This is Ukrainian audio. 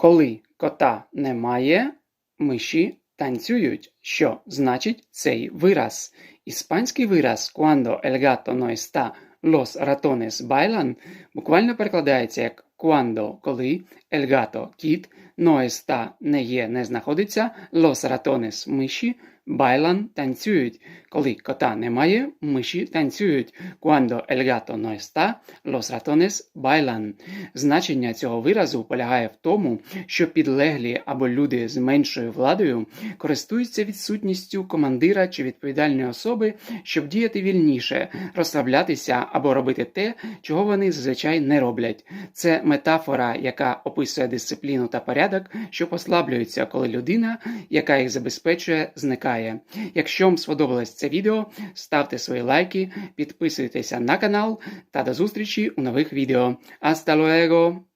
Коли кота немає, миші танцюють. Що значить цей вираз? Іспанський вираз «Cuando el gato no está, los ratones bailan» буквально перекладається як «Cuando» – коли, el gato – кіт, está – не є, не знаходиться, los ratones – миші, bailan – танцюють. Коли кота немає, миші танцюють. Cuando el gato no está, los ratones. Значення цього виразу полягає в тому, що підлеглі або люди з меншою владою користуються відсутністю командира чи відповідальної особи, щоб діяти вільніше, розслаблятися або робити те, чого вони зазвичай не роблять. Це метафора, яка описує дисципліну та порядок, що послаблюються, коли людина, яка їх забезпечує, зникає. Якщо вам сподобалось це відео, ставте свої лайки, підписуйтеся на канал та до зустрічі у нових відео. Hasta luego!